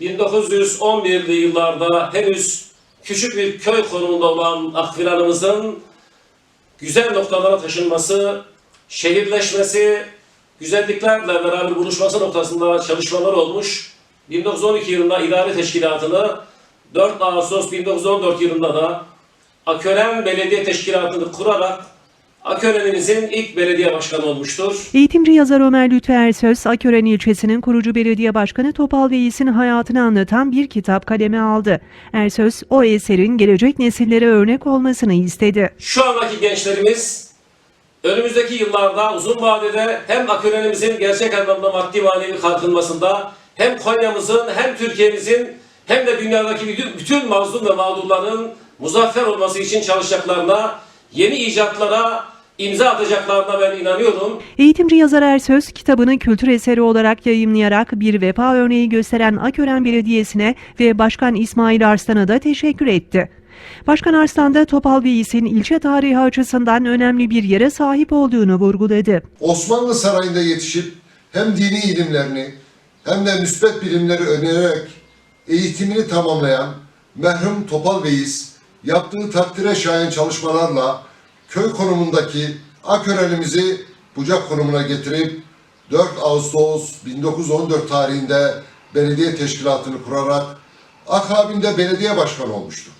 1911'li yıllarda henüz küçük bir köy konumunda olan Akfilan'ımızın güzel noktalara taşınması, şehirleşmesi, güzelliklerle beraber buluşması noktasında çalışmalar olmuş. 1912 yılında idare teşkilatını, 4 Ağustos 1914 yılında da Akören Belediye Teşkilatı'nı kurarak Akören'imizin ilk belediye başkanı olmuştur. Eğitimci yazar Ömer Lütfü Ersöz, Akören ilçesinin kurucu belediye başkanı Topal Veys'in hayatını anlatan bir kitap kaleme aldı. Ersöz, o eserin gelecek nesillere örnek olmasını istedi. Şu andaki gençlerimiz önümüzdeki yıllarda uzun vadede hem Akören'imizin gerçek anlamda maddi manevi kalkınmasında hem Konya'mızın hem Türkiye'mizin hem de dünyadaki bütün, bütün mazlum ve mağdurların muzaffer olması için çalışacaklarına, yeni icatlara imza atacaklarına ben inanıyorum. Eğitimci yazar Ersöz, kitabını kültür eseri olarak yayımlayarak bir vefa örneği gösteren Akören Belediyesi'ne ve Başkan İsmail Arslan'a da teşekkür etti. Başkan Arslan da Topal Veys'in ilçe tarihi açısından önemli bir yere sahip olduğunu vurguladı. Osmanlı Sarayı'nda yetişip hem dini ilimlerini hem de müsbet bilimleri önererek eğitimini tamamlayan merhum Topal Beyiz yaptığı takdire şayan çalışmalarla köy konumundaki Akören'imizi bucak konumuna getirip 4 Ağustos 1914 tarihinde belediye teşkilatını kurarak akabinde belediye başkanı olmuştur.